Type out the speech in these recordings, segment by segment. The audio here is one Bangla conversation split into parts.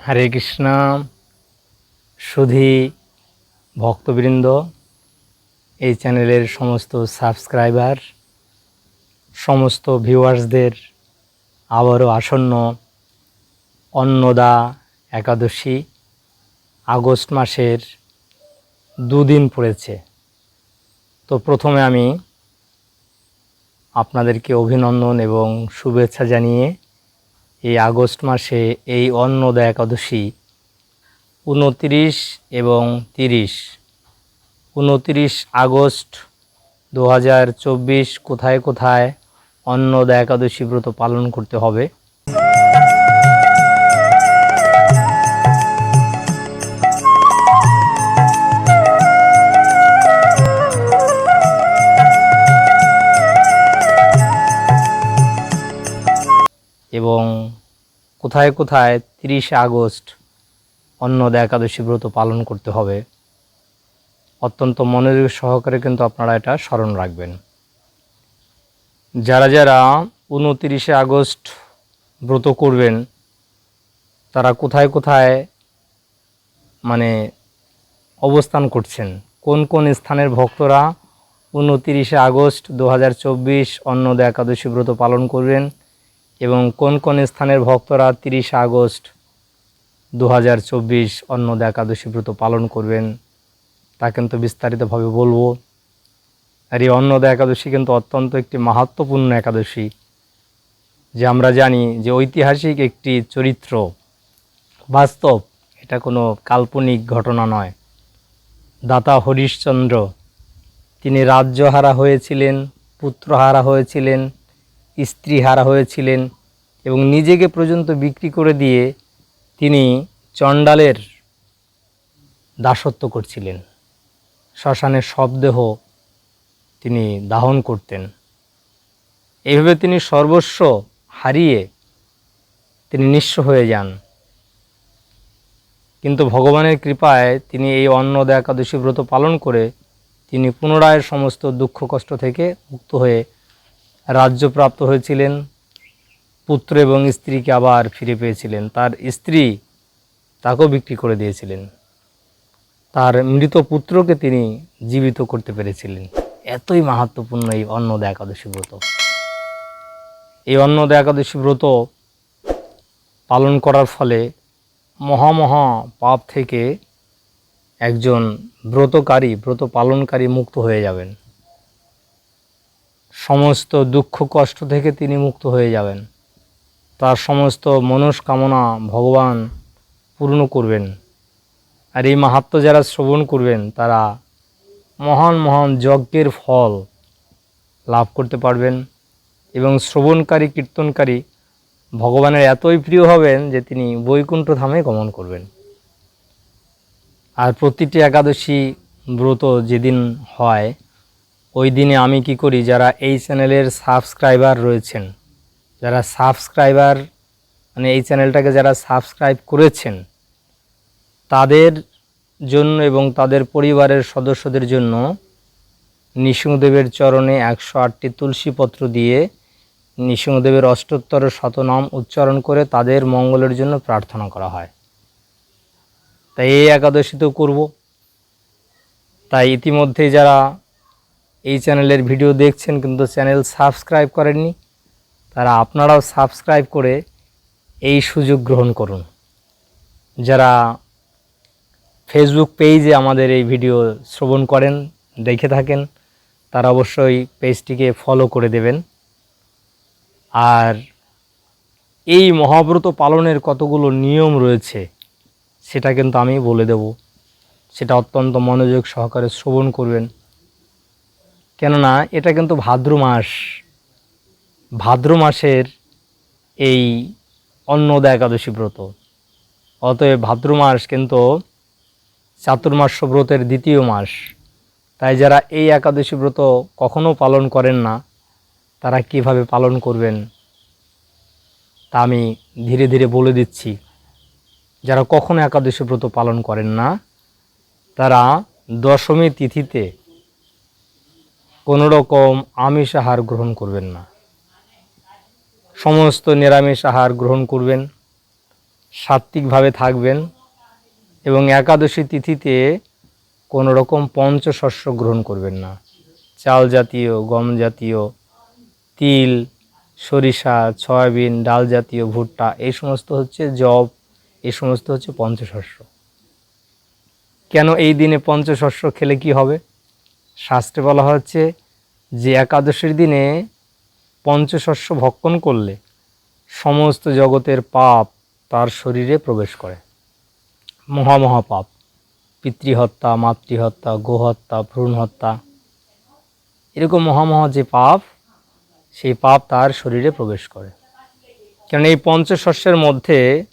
হরে কৃষ্ণ, সুধী, ভক্তবৃন্দ, এই চ্যানেলের সমস্ত সাবস্ক্রাইবার, সমস্ত ভিউয়ার্সদের আবারও আসন্ন অন্নদা একাদশী আগস্ট মাসের দুদিন পড়েছে। তো প্রথমে আমি আপনাদেরকে অভিনন্দন এবং শুভেচ্ছা জানিয়ে এই আগস্ট মাসে এই অন্নদা একাদশী উনতিরিশ এবং তিরিশ। উনতিরিশ আগস্ট দু হাজার চব্বিশ কোথায় কোথায় অন্নদা একাদশী ব্রত পালন করতে হবে? এবং কোথায় কোথায় তিরিশে আগস্ট অন্নদা একাদশী ব্রত পালন করতে হবে, অত্যন্ত মনোযোগ সহকারে কিন্তু আপনারা এটা স্মরণ রাখবেন। যারা যারা উনতিরিশে আগস্ট ব্রত করবেন, তারা কোথায় কোথায় মানে অবস্থান করছেন, কোন কোন স্থানের ভক্তরা উনতিরিশে আগস্ট দু হাজার চব্বিশ অন্নদা একাদশী ব্রত পালন করবেন এবং কোন কোন স্থানের ভক্তরা তিরিশে আগস্ট দু হাজার চব্বিশ অন্নদা একাদশী ব্রত পালন করবেন, তা কিন্তু বিস্তারিতভাবে বলব। আর এই অন্নদা একাদশী কিন্তু অত্যন্ত একটি মাহাত্মপূর্ণ একাদশী। যে আমরা জানি যে ঐতিহাসিক একটি চরিত্র, বাস্তব, এটা কোনো কাল্পনিক ঘটনা নয়। দাতা হরিশ্চন্দ্র, তিনি রাজ্যহারা হয়েছিলেন, পুত্রহারা হয়েছিলেন স্ত্রীহারা হয়েছিলেন এবং নিজেকে পর্যন্ত বিক্রি করে দিয়ে তিনি চণ্ডালের দাসত্ব করছিলেন। শ্মশানের শবদেহ তিনি দাহন করতেন। এইভাবে তিনি সর্বস্ব হারিয়ে তিনি নিঃস্ব হয়ে যান। কিন্তু ভগবানের কৃপায় তিনি এই অন্নদা একাদশী ব্রত পালন করে তিনি পুনরায় সমস্ত দুঃখ কষ্ট থেকে মুক্ত হয়ে রাজ্যপ্রাপ্ত হয়েছিলেন, পুত্র এবং স্ত্রীকে আবার ফিরে পেয়েছিলেন। তার স্ত্রী তাকেও বিক্রি করে দিয়েছিলেন। তার মৃত পুত্রকে তিনি জীবিত করতে পেরেছিলেন। এতই মাহাত্মপূর্ণ এই অন্নদা একাদশী ব্রত। এই অন্নদা একাদশী ব্রত পালন করার ফলে মহামহা পাপ থেকে একজন ব্রতকারী, ব্রত পালনকারী মুক্ত হয়ে যাবেন। সমস্ত দুঃখ, কষ্ট থেকে তিনি মুক্ত হয়ে যাবেন। তার সমস্ত মনস্কামনা ভগবান পূর্ণ করবেন। আর এই মাহাত্ম যারা শ্রবণ করবেন, তারা মহান মহান যজ্ঞের ফল লাভ করতে পারবেন এবং শ্রবণকারী, কীর্তনকারী ভগবানের এতই প্রিয় হবেন যে তিনি বৈকুণ্ঠ ধামে গমন করবেন। আর প্রতিটি একাদশী ব্রত যেদিন হয় ওই দিনে আমি কি করি, যারা এই চ্যানেলের সাবস্ক্রাইবার রয়েছেন, যারা সাবস্ক্রাইবার মানে এই চ্যানেলটাকে যারা সাবস্ক্রাইব করেছেন, তাদের জন্য এবং তাদের পরিবারের সদস্যদের জন্য নৃসিংহদেবের চরণে একশো আটটি তুলসীপত্র দিয়ে নৃসিংহদেবের অষ্টোত্তর শতনাম উচ্চারণ করে তাদের মঙ্গলের জন্য প্রার্থনা করা হয়। তাই এই একাদশী তো করব। তাই ইতিমধ্যে যারা এই চ্যানেলের ভিডিও দেখছেন কিন্তু চ্যানেল সাবস্ক্রাইব করেননি, তারা আপনারাও সাবস্ক্রাইব করে এই সুযোগ গ্রহণ করুন। যারা ফেসবুক পেজে আমাদের এই ভিডিও শ্রবণ করেন, দেখে থাকেন, তারা অবশ্যই পেজটিকে ফলো করে দেবেন। আর এই মহাব্রত পালনের কতগুলো নিয়ম রয়েছে, সেটা কিন্তু আমি বলে দেব। সেটা অত্যন্ত মনোযোগ সহকারে শ্রবণ করবেন। কেননা এটা কিন্তু ভাদ্র মাস। ভাদ্র মাসের এই অন্নদা একাদশী ব্রত। অতএব ভাদ্র মাস কিন্তু চাতুর্মাস্য ব্রতের দ্বিতীয় মাস। তাই যারা এই একাদশী ব্রত কখনো পালন করেন না, তারা কীভাবে পালন করবেন, তা আমি ধীরে ধীরে বলে দিচ্ছি। যারা কখনো একাদশী ব্রত পালন করেন না, তারা দশমী তিথিতে কোনো রকম আমিষ আহার গ্রহণ করবেন না। সমস্ত নিরামিষ আহার গ্রহণ করবেন, সাত্ত্বিকভাবে থাকবেন এবং একাদশী তিথিতে কোনো রকম পঞ্চশস্য গ্রহণ করবেন না। চাল জাতীয়, গম জাতীয়, তিল, সরিষা, সয়াবিন, ডাল জাতীয়, ভুট্টা, এই সমস্ত হচ্ছে জব এই সমস্ত হচ্ছে পঞ্চশস্য। কেন এই দিনে পঞ্চশস্য খেলে কি হবে? শাস্ত্রে বলা হচ্ছে যে একাদশীর দিনে পঞ্চশস্য ভক্ষণ করলে সমস্ত জগতের পাপ তার শরীরে প্রবেশ করে। মহামহা পাপ পিতৃহত্যা, মাতৃহত্যা, গোহত্যা ভ্রূণ হত্যা এরকম মহামহা যে পাপ, সেই পাপ তার শরীরে প্রবেশ করে। কারণ এই পঞ্চশস্যের মধ্যে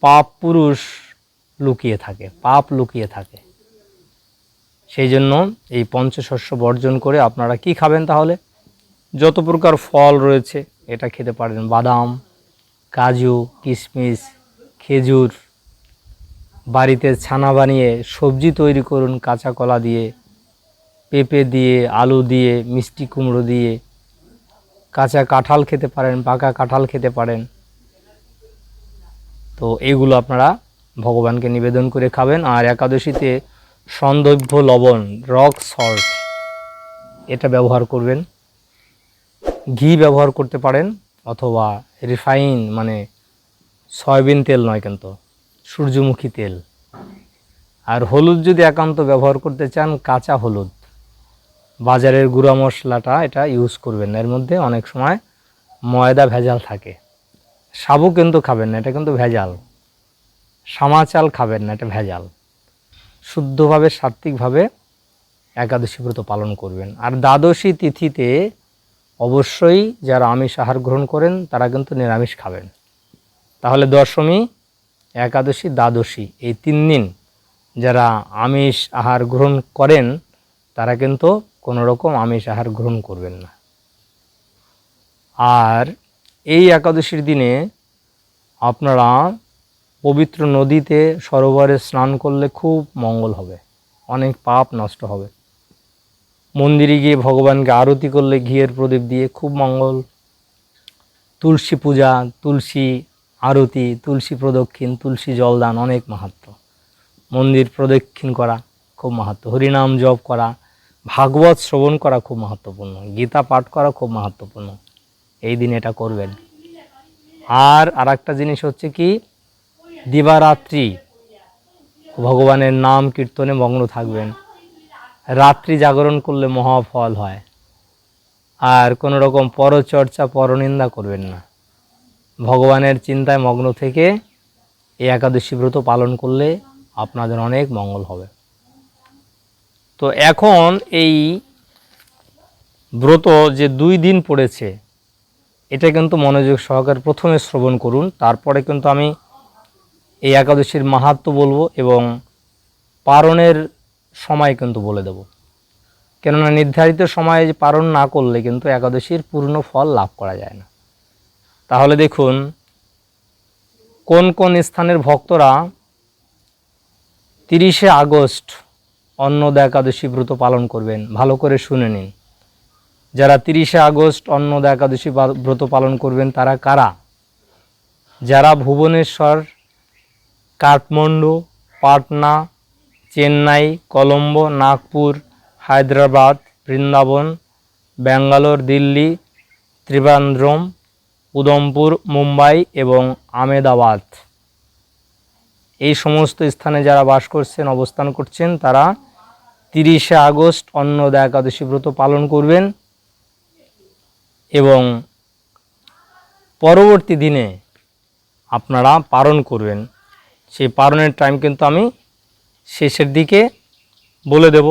পাপ পুরুষ লুকিয়ে থাকে, পাপ লুকিয়ে থাকে। সেই জন্য এই পঞ্চশস্য বর্জন করে আপনারা কি খাবেন তাহলে? যত প্রকার ফল রয়েছে, এটা খেতে পারেন। বাদাম, কাজু, কিশমিশ, খেজুর, বাড়িতে ছানা বানিয়ে সবজি তৈরি করুন কাঁচা কলা দিয়ে, পেঁপে দিয়ে, আলু দিয়ে, মিষ্টি কুমড়ো দিয়ে। কাঁচা কাঁঠাল খেতে পারেন, পাকা কাঁঠাল খেতে পারেন। তো এগুলো আপনারা ভগবানকে নিবেদন করে খাবেন। আর একাদশীতে সন্দৈভ্য লবণ, রক সল্ট এটা ব্যবহার করবেন। ঘি ব্যবহার করতে পারেন, অথবা রিফাইন মানে সয়াবিন তেল নয় কিন্তু, সূর্যমুখী তেল। আর হলুদ যদি একান্ত ব্যবহার করতে চান, কাঁচা হলুদ। বাজারের গুঁড়া মশলাটা এটা ইউজ করবেন এর মধ্যে অনেক সময় ময়দা ভেজাল থাকে। সাবু কিন্তু খাবেন না, এটা কিন্তু ভেজাল। সামা চাল খাবেন না, এটা ভেজাল। শুদ্ধভাবে, সাত্ত্বিকভাবে একাদশী ব্রত পালন করবেন। আর দ্বাদশী তিথিতে অবশ্যই যারা আমিষ আহার গ্রহণ করেন, তারা কিন্তু নিরামিষ খাবেন। তাহলে দশমী, একাদশী, দ্বাদশী, এই তিন দিন যারা আমিষ আহার গ্রহণ করেন, তারা কিন্তু কোনো রকম আমিষ আহার গ্রহণ করবেন না। আর এই একাদশীর দিনে আপনারা পবিত্র নদীতে সরোবরে স্নান করলে খুব মঙ্গল হবে। অনেক পাপ নষ্ট হবে। মন্দিরে গিয়ে ভগবানকে আরতি করলে ঘিয়ের প্রদীপ দিয়ে খুব মঙ্গল। তুলসী পূজা, তুলসী আরতি, তুলসী প্রদক্ষিণ, তুলসী জলদান অনেক মাহাত্ম মন্দির প্রদক্ষিণ করা খুব মাহাত্ম হরিনাম জপ করা, ভাগবত শ্রবণ করা খুব মাহাত্মপূর্ণ গীতা পাঠ করা খুব মাহাত্মপূর্ণ এই দিন এটা করবেন। আর আর একটা জিনিস হচ্ছে কি দিবারাত্রি। ভগবানের নাম কীর্তনে মগ্ন থাকবেন। রাত্রি জাগরণ করলে মহাফল হয়। আর কোনো রকম পরচর্চা, পরনিন্দা করবেন না। ভগবানের চিন্তায় মগ্ন থেকে এই একাদশী ব্রত পালন করলে আপনাদের অনেক মঙ্গল হবে। তো এখন এই ব্রত যে দুই দিন পড়েছে, এটা কিন্তু মনোযোগ সহকারে প্রথমে শ্রবণ করুন, তারপরে কিন্তু আমি এই একাদশীর মাহাত্ম বলব এবং পারণের সময় কিন্তু বলে দেব। কেননা নির্ধারিত সময়ে পালন না করলে কিন্তু একাদশীর পূর্ণ ফল লাভ করা যায় না। তাহলে দেখুন, কোন কোন স্থানের ভক্তরা তিরিশে আগস্ট অন্নদা একাদশী ব্রত পালন করবেন, ভালো করে শুনে নিন। যারা তিরিশে আগস্ট অন্নদা একাদশী ব্রত পালন করবেন তারা কারা? যারা ভুবনেশ্বর কাঠমান্ডু, পাটনা, চেন্নাই, কলম্বো, নাগপুর, হায়দ্রাবাদ, বৃন্দাবন, ব্যাঙ্গালোর, দিল্লি, ত্রিবান্দ্রম উদমপুর মুম্বাই এবং আমেদাবাদ এই সমস্ত স্থানে যারা বাস করছেন, অবস্থান করছেন, তারা তিরিশে আগস্ট অন্নদা একাদশী ব্রত পালন করবেন এবং পরবর্তী দিনে আপনারা পালন করবেন। সেই পালনের টাইম কিন্তু আমি শেষের দিকে বলে দেব।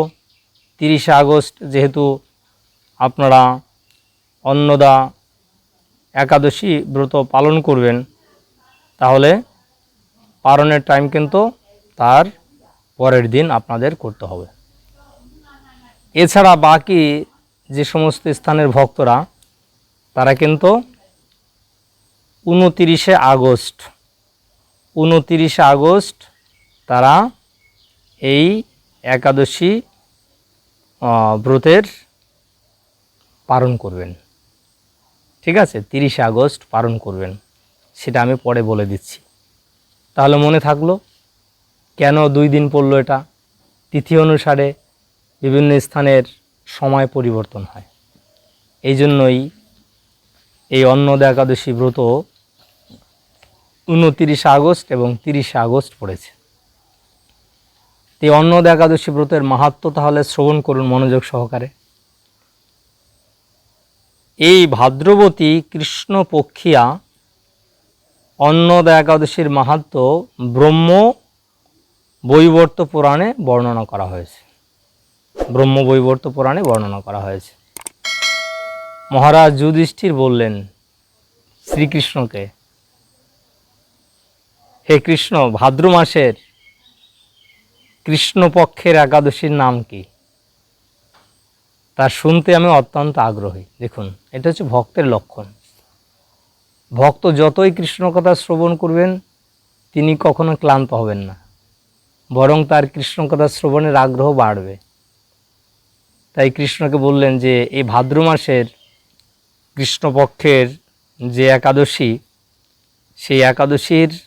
তিরিশে আগস্ট যেহেতু আপনারা অন্নদা একাদশী ব্রত পালন করবেন, তাহলে পালনের টাইম কিন্তু তার পরের দিন আপনাদের করতে হবে। এছাড়া বাকি যে সমস্ত স্থানের ভক্তরা, তারা কিন্তু উনতিরিশে আগস্ট উনতিরিশে আগস্ট তারা এই একাদশী ব্রতের পালন করবেন। ঠিক আছে? তিরিশে আগস্ট পালন করবেন। সেটা আমি পরে বলে দিচ্ছি। তাহলে মনে থাকল, কেন দুই দিন পড়ল এটা? তিথি অনুসারে বিভিন্ন স্থানের সময় পরিবর্তন হয়। এই জন্যই এই অন্নদা একাদশী ব্রত উনতিরিশে আগস্ট এবং তিরিশে আগস্ট পড়েছে। এই অন্নদা একাদশী ব্রতের মাহাত্ম তাহলে শ্রবণ করুন মনোযোগ সহকারে। এই ভাদ্রবতী কৃষ্ণপক্ষিয়া অন্নদা একাদশীর মাহাত্ম ব্রহ্ম বৈবর্ত পুরাণে বর্ণনা করা হয়েছে। ব্রহ্ম বৈবর্ত পুরাণে বর্ণনা করা হয়েছে। মহারাজ যুধিষ্ঠির বললেন শ্রীকৃষ্ণকে হে কৃষ্ণ, ভাদ্র মাসের কৃষ্ণপক্ষের একাদশীর নাম কি? তা শুনতে আমি অত্যন্ত আগ্রহী। দেখুন, এটা হচ্ছে ভক্তের লক্ষণ। ভক্ত যতই কৃষ্ণ কথা শ্রবণ করবেন, তিনি কখনো ক্লান্ত হবেন না। বরং তার কৃষ্ণ কথা শ্রবণের আগ্রহ বাড়বে। তাই কৃষ্ণকে বললেন যে, এই ভাদ্র মাসের কৃষ্ণপক্ষের যে একাদশী, সেই একাদশীর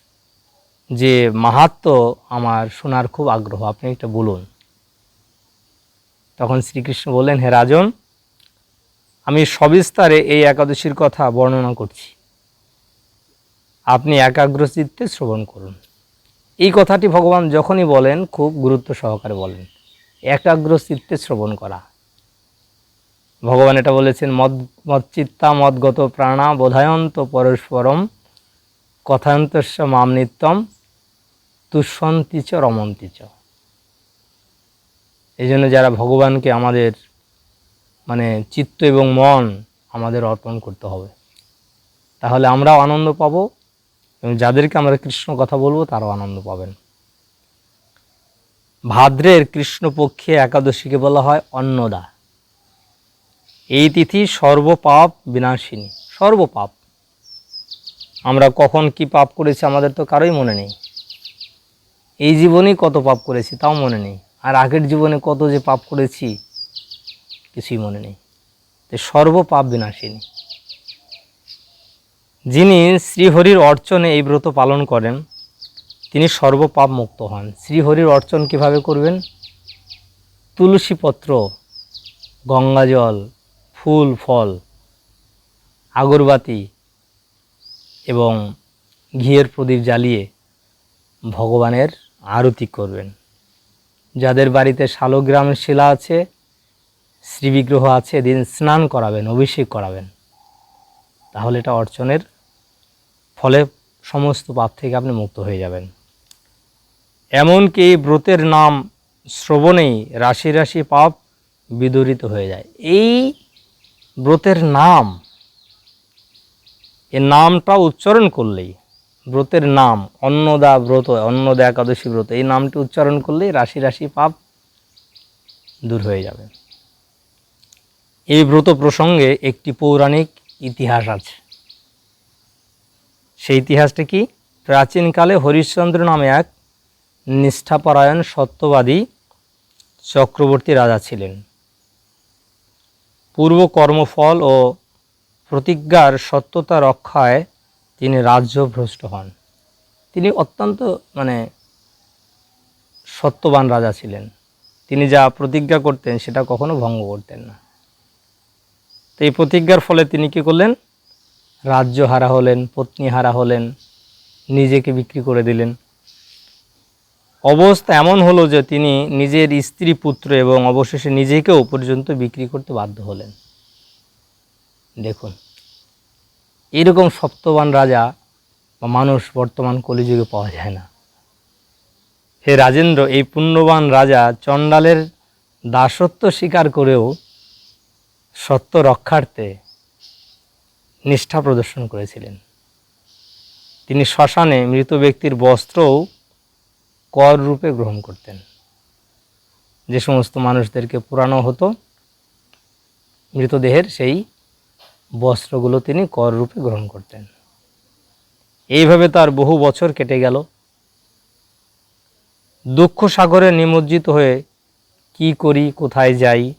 যে মাহাত্ম আমার শোনার খুব আগ্রহ, আপনি এটা বলুন। তখন শ্রীকৃষ্ণ বললেন, হে রাজন, আমি সবিস্তারে এই একাদশীর কথা বর্ণনা করছি। আপনি একাগ্র চিত্তে শ্রবণ করুন। এই কথাটি ভগবান যখনই বলেন, খুব গুরুত্ব সহকারে বলেন একাগ্র চিত্তে শ্রবণ করা। ভগবান এটা বলেছেন, মদ মচ্চিত্তা মদগত প্রাণা বোধায়ন্ত পরস্পরম, কথায়ন্তস্য মাম নিত্যম তুষন্তি চ, রমন্তি চ। এই জন্য যারা ভগবানকে আমাদের মানে চিত্ত এবং মন আমাদের অর্পণ করতে হবে, তাহলে আমরাও আনন্দ পাব এবং যাদেরকে আমরা কৃষ্ণ কথা বলব তারাও আনন্দ পাবেন। ভাদ্রের কৃষ্ণপক্ষে একাদশীকে বলা হয় অন্নদা। এই তিথি সর্বপাপ বিনাশিনী, সর্বপাপ। আমরা কখন কি পাপ করেছি আমাদের তো কারোই মনে নেই। এই জীবনেই কত পাপ করেছি তাও মনে নেই। আর আগের জীবনে কত যে পাপ করেছি, কিছুই মনে নেই। তো সর্বপাপ বিনাশিনী। যিনি শ্রীহরির অর্চনে এই ব্রত পালন করেন, তিনি সর্বপাপ মুক্ত হন। শ্রীহরির অর্চন কীভাবে করবেন? তুলসী পত্র গঙ্গাজল, ফুল, ফল, আগরবাতি এবং ঘিয়ের প্রদীপ জ্বালিয়ে ভগবানের আরতি করবেন। যাদের বাড়িতে শালগ্রামের শিলা আছে, শ্রীবিগ্রহ আছে দিন স্নান করাবেন, অভিষেক করাবেন। তাহলে এটা অর্চনের ফলে সমস্ত পাপ থেকে আপনি মুক্ত হয়ে যাবেন। এমনকি ব্রতের নাম শ্রবণেই রাশি রাশি পাপ বিদরিত হয়ে যায়। এই ব্রতের নাম, এ নামটা উচ্চারণ করলেই ব্রতের নাম, অন্নদা ব্রত অন্নদা একাদশী ব্রত। এই নামটি উচ্চারণ করলেই রাশি রাশি পাপ দূর হয়ে যাবে। এই ব্রত প্রসঙ্গে একটি পৌরাণিক ইতিহাস আছে। সেই ইতিহাসটা কি? প্রাচীনকালে হরিশ্চন্দ্র নামে এক নিষ্ঠাপরায়ণ সত্যবাদী চক্রবর্তী রাজা ছিলেন। পূর্ব কর্মফল ও প্রতিজ্ঞার সত্যতা রক্ষায় তিনি রাজ্যভ্রষ্ট হন। তিনি অত্যন্ত মানে সত্যবান রাজা ছিলেন। তিনি যা প্রতিজ্ঞা করতেন, সেটা কখনো ভঙ্গ করতেন না। তো এই প্রতিজ্ঞার ফলে তিনি কী করলেন? রাজ্য হারা হলেন পত্নী হারা হলেন, নিজেকে বিক্রি করে দিলেন। অবস্থা এমন হলো যে তিনি নিজের স্ত্রী, পুত্র এবং অবশেষে নিজেকেও পর্যন্ত বিক্রি করতে বাধ্য হলেন। দেখুন এরকম সপ্তবান রাজা বা মানুষ বর্তমান কলিযুগে পাওয়া যায় না। হে রাজেন্দ্র, এই পুণ্যবান রাজা চণ্ডালের দাসত্ব স্বীকার করেও সত্য রক্ষার্থে নিষ্ঠা প্রদর্শন করেছিলেন। তিনি শ্মশানে মৃত ব্যক্তির বস্ত্রও কর রূপে গ্রহণ করতেন। যে সমস্ত মানুষদেরকে পুরানো হতো, মৃতদেহের সেই বস্ত্রগুলো তিনি কর রূপে গ্রহণ করতেন। এইভাবে তার বহু বছর কেটে গেল। দুঃখ সাগরে নিমজ্জিত হয়ে কি করি, কোথায় যাই,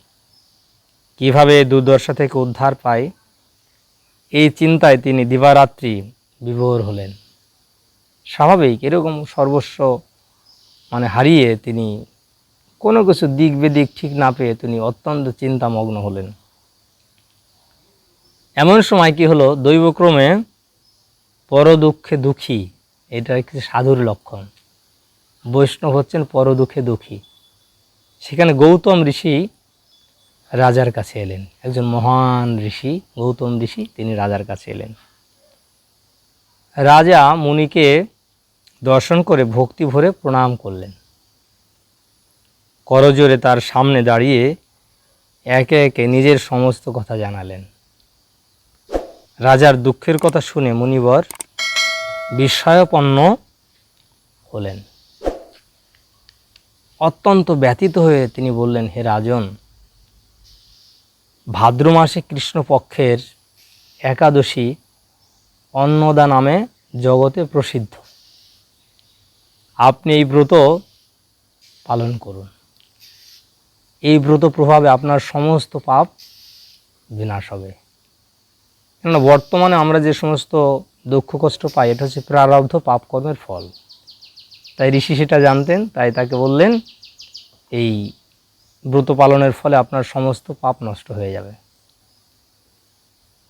কীভাবে দুর্দশা থেকে উদ্ধার পাই, এই চিন্তায় তিনি দিবারাত্রি বিভোর হলেন। স্বাভাবিক এরকম সর্বস্ব মানে হারিয়ে তিনি কোনো কিছু দিক বেদিক ঠিক না পেয়ে তিনি অত্যন্ত চিন্তামগ্ন হলেন। এমন সময় কি হলো? দৈবক্রমে পর দুঃখে। এটা একটি সাধুর লক্ষণ। বৈষ্ণব হচ্ছেন পর দুঃখে। দুঃখী সেখানে গৌতম ঋষি রাজার কাছে এলেন। একজন মহান ঋষি, গৌতম ঋষি, তিনি রাজার কাছে এলেন। রাজা মুনিকে দর্শন করে ভক্তি ভরে প্রণাম করলেন। করজোরে তার সামনে দাঁড়িয়ে একে একে নিজের সমস্ত কথা জানালেন। রাজার দুঃখের কথা শুনে মুনিবর বিস্ময়পন্ন হলেন। অত্যন্ত ব্যথিত হয়ে তিনি বললেন, হে রাজন, ভাদ্র মাসে কৃষ্ণপক্ষের একাদশী অন্নদা নামে জগতে প্রসিদ্ধ। আপনি এই ব্রত পালন করুন। এই ব্রত প্রভাবে আপনার সমস্ত পাপ বিনাশ হবে। কেননা বর্তমানে আমরা যে সমস্ত দুঃখ কষ্ট পাই, এটা হচ্ছে প্রারব্ধ পাপ কর্মের ফল। তাই ঋষি সেটা জানতেন, তাই তাকে বললেন, এই ব্রত পালনের ফলে আপনার সমস্ত পাপ নষ্ট হয়ে যাবে।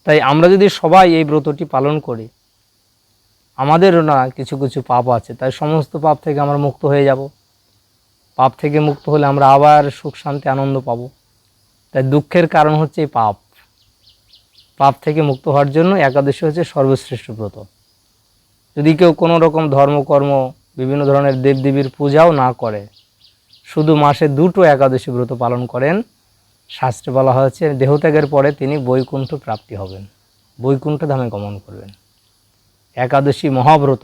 তাই আমরা যদি সবাই এই ব্রতটি পালন করি, আমাদেরও না কিছু কিছু পাপ আছে। তাই সমস্ত পাপ থেকে আমরা মুক্ত হয়ে যাব। পাপ থেকে মুক্ত হলে আমরা আবার সুখ শান্তি আনন্দ পাবো। তাই দুঃখের কারণ হচ্ছে এই পাপ। পাপ থেকে মুক্ত হওয়ার জন্য একাদশী হচ্ছে সর্বশ্রেষ্ঠ ব্রত। যদি কেউ কোনো রকম ধর্মকর্ম বিভিন্ন ধরনের দেবদেবীর পূজাও না করে, শুধু মাসে দুটো একাদশী ব্রত পালন করেন, শাস্ত্রে বলা হয়েছে, দেহত্যাগের পরে তিনি বৈকুণ্ঠ প্রাপ্তি হবেন, বৈকুণ্ঠ ধামে গমন করবেন। একাদশী মহাব্রত।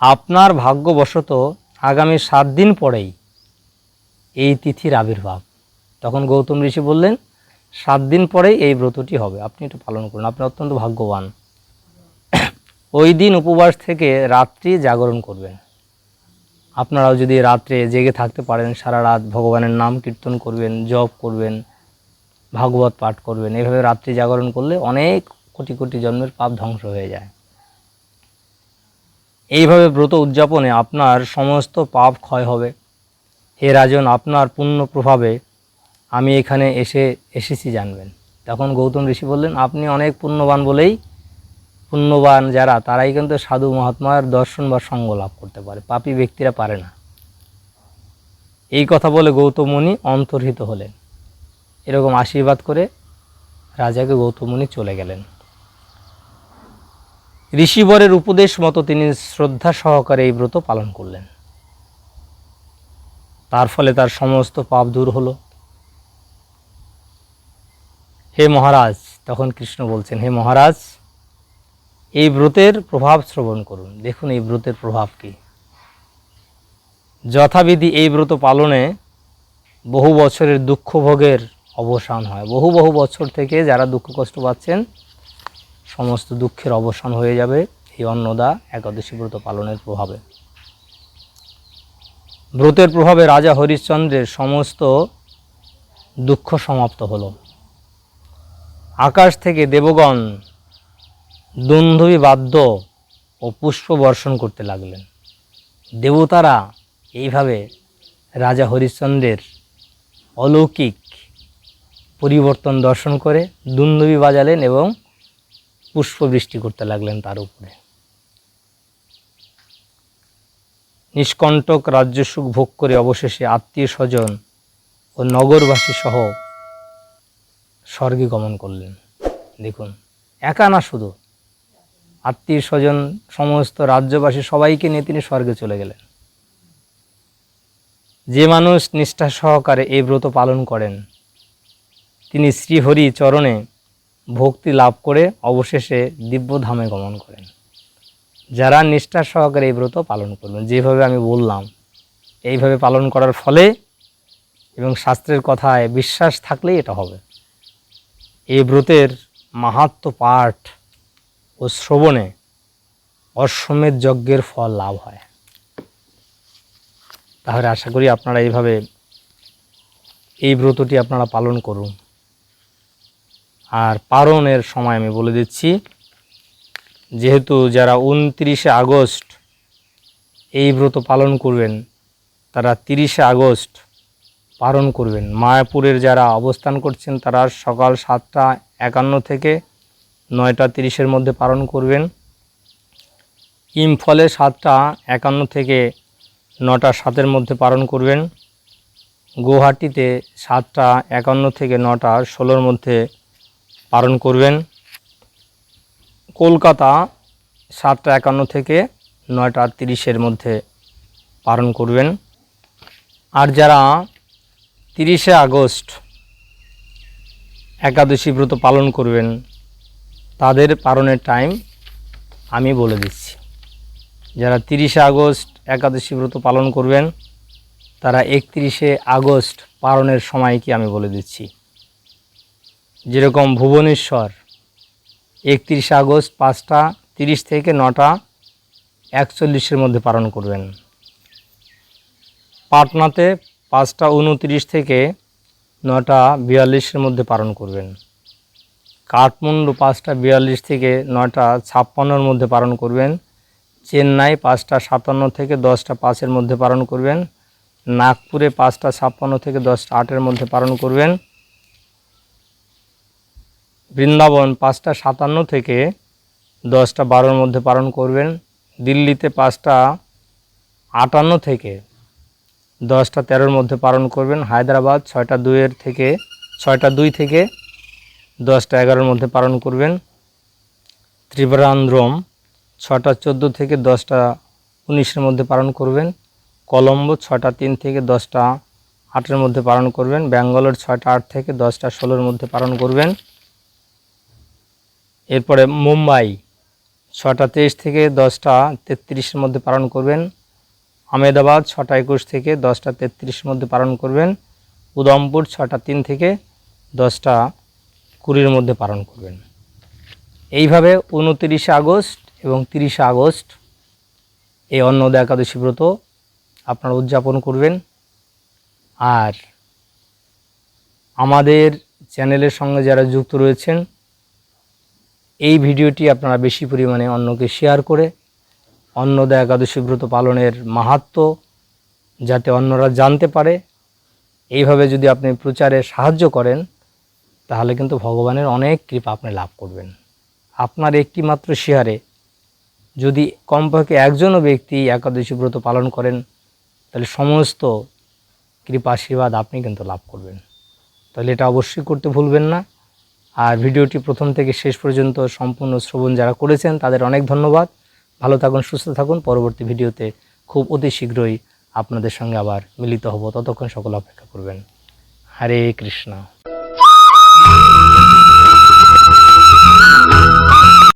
আপনার ভাগ্যবশত আগামী সাত দিন পরেই এই তিথির আবির্ভাব। তখন গৌতম ঋষি বললেন সাত দিন পরেই এই ব্রতটি হবে। আপনি এটা পালন করুন। আপনি অত্যন্ত ভাগ্যবান। ওই দিন উপবাস থেকে রাত্রি জাগরণ করবেন। আপনারাও যদি রাত্রে জেগে থাকতে পারেন, সারা রাত ভগবানের নাম কীর্তন করবেন, জপ করবেন, ভাগবত পাঠ করবেন, এভাবে রাত্রি জাগরণ করলে অনেক কোটি কোটি জন্মের পাপ ধ্বংস হয়ে যায়। এইভাবে ব্রত উদযাপনে আপনার সমস্ত পাপ ক্ষয় হবে। হে রাজন, আপনার পুণ্য প্রভাবে আমি এখানে এসে এসেছি জানবেন। তখন গৌতম ঋষি বললেন, আপনি অনেক পুণ্যবান বলেই, পুণ্যবান যারা, তারাই কিন্তু সাধু মহাত্মার দর্শন বা সঙ্গ লাভ করতে পারে। পাপী ব্যক্তিরা পারে না। এই কথা বলে গৌতম অন্তর্হিত হলেন। এরকম আশীর্বাদ করে রাজাকে গৌতম চলে গেলেন। ঋষিবরের উপদেশ মতো তিনি শ্রদ্ধা সহকারে এই ব্রত পালন করলেন। তার ফলে তার সমস্ত পাপ দূর হলো। হে মহারাজ, তখন কৃষ্ণ বলছেন, হে মহারাজ, এই ব্রতের প্রভাব শ্রবণ করুন। দেখুন এই ব্রতের প্রভাব কি। যথাবিধি এই ব্রত পালনে বহু বছরের দুঃখ ভোগের অবসান হয়। বহু বহু বছর থেকে যারা দুঃখ কষ্ট পাচ্ছেন, সমস্ত দুঃখের অবসান হয়ে যাবে এই অন্নদা একাদশী ব্রত পালনের প্রভাবে। ব্রতের প্রভাবে রাজা হরিশ্চন্দ্রের সমস্ত দুঃখ সমাপ্ত হলো। আকাশ থেকে দেবগণ দুন্ধবী বাদ্য ও পুষ্প বর্ষণ করতে লাগলেন। দেবতারা এইভাবে রাজা হরিশ্চন্দ্রের অলৌকিক পরিবর্তন দর্শন করে দুন্দুবি বাজালেন এবং পুষ্প বৃষ্টি করতে লাগলেন তার উপরে। নিষ্কণ্টক রাজ্য সুখ ভোগ করে অবশেষে আত্মীয় স্বজন ও নগরবাসী সহ স্বর্গে গমন করলেন। দেখুন, একা না শুধু। আত্মীয় স্বজন, সমস্ত রাজ্যবাসী সবাইকে নিয়ে তিনি স্বর্গে চলে গেলেন। যে মানুষ নিষ্ঠা সহকারে এই ব্রত পালন করেন, তিনি শ্রীহরি চরণে ভক্তি লাভ করে অবশেষে দিব্যধামে গমন করেন। যারা নিষ্ঠা সহকারে এই ব্রত পালন করবেন যেভাবে আমি বললাম, এইভাবে পালন করার ফলে এবং শাস্ত্রের কথায় বিশ্বাস থাকলেই এটা হবে। এই ব্রতের মাহাত্ম পাঠ ও শ্রবণে অশ্বমেধ যজ্ঞের ফল লাভ হয়। তাহলে আশা করি আপনারা এইভাবে এই ব্রতটি আপনারা পালন করুন। আর পালনের সময় আমি বলে দিচ্ছি, যেহেতু যারা উনত্রিশে আগস্ট এই ব্রত পালন করবেন, তারা তিরিশে আগস্ট পালন করবেন। মায়াপুরের যারা অবস্থান করছেন, তারা সকাল সাতটা একান্ন থেকে নয়টা তিরিশের মধ্যে পালন করবেন। ইমফলে সাতটা একান্ন থেকে নটা সাতের মধ্যে পালন করবেন। গুয়াহাটিতে সাতটা একান্ন থেকে নটা ষোলোর মধ্যে পালন করবেন। কলকাতা সাতটা একান্ন থেকে নয়টা তিরিশের মধ্যে পালন করবেন। আর যারা তিরিশে আগস্ট একাদশী ব্রত পালন করবেন। তাদের পালনের টাইম আমি বলে দিচ্ছি। যারা তিরিশে আগস্ট একাদশী ব্রত পালন করবেন, তারা একত্রিশে আগস্ট পালনের সময় কি আমি বলে দিচ্ছি। যেরকম ভুবনেশ্বর, একত্রিশে আগস্ট পাঁচটা, তিরিশ থেকে নটা, একচল্লিশের মধ্যে পালন করবেন। পাটনাতে পাঁচটা উনত্রিশ থেকে নটা বিয়াল্লিশের মধ্যে পালন করবেন। কাঠমান্ডু পাঁচটা বিয়াল্লিশ থেকে নটা ছাপ্পান্নর মধ্যে পালন করবেন। চেন্নাই পাঁচটা সাতান্ন থেকে দশটা পাঁচের মধ্যে পালন করবেন। নাগপুরে পাঁচটা ছাপ্পান্ন থেকে দশটা আটের মধ্যে পালন করবেন। বৃন্দাবন পাঁচটা সাতান্ন থেকে দশটা বারোর মধ্যে পালন করবেন। দিল্লিতে পাঁচটা আটান্ন থেকে দশটা তেরোর মধ্যে পালন করবেন। হায়দ্রাবাদ ছয়টা দুইয়ের থেকে, ছয়টা দুই থেকে দশটা এগারোর মধ্যে পালন করবেন। ত্রিপুরান্দ্রম ছটা চোদ্দ থেকে দশটা উনিশের মধ্যে পালন করবেন। কলম্বো ছটা তিন থেকে দশটা আটের মধ্যে পালন করবেন। ব্যাঙ্গালোর ছয়টা আট থেকে দশটা ষোলোর মধ্যে পালন করবেন। এরপরে মুম্বাই ছটা তেইশ থেকে দশটা তেত্রিশের মধ্যে পালন করবেন। আমেদাবাদ ছটা একুশ থেকে দশটা তেত্রিশের মধ্যে পালন করবেন। উদমপুর ছটা তিন থেকে দশটা কুড়ির মধ্যে পালন করবেন। এইভাবে উনতিরিশে আগস্ট এবং তিরিশে আগস্ট এই অন্নদা একাদশী ব্রত আপনারা উদযাপন করবেন। আর আমাদের চ্যানেলের সঙ্গে যারা যুক্ত রয়েছেন, এই ভিডিওটি আপনারা বেশি পরিমাণে অন্যকে শেয়ার করে অন্নদা একাদশী ব্রত পালনের মাহাত্ম যাতে অন্যরা জানতে পারে, এইভাবে যদি আপনি প্রচারে সাহায্য করেন, তাহলে কিন্তু ভগবানের অনেক কৃপা আপনি লাভ করবেন। আপনার একটি মাত্র শেয়ারে যদি কমপক্ষে একজনও ব্যক্তি একাদশী ব্রত পালন করেন, তাহলে সমস্ত কৃপা আশীর্বাদ আপনি কিন্তু লাভ করবেন। তাহলে এটা অবশ্যই করতে ভুলবেন না। আর ভিডিওটি প্রথম থেকে শেষ পর্যন্ত সম্পূর্ণ শ্রবণ যারা করেছেন, তাদের অনেক ধন্যবাদ। ভালো থাকুন, সুস্থ থাকুন। পরবর্তী ভিডিওতে খুব অতি শীঘ্রই আপনাদের সঙ্গে আবার মিলিত হব। ততক্ষণ সকল অপেক্ষা করবেন। হরে কৃষ্ণ।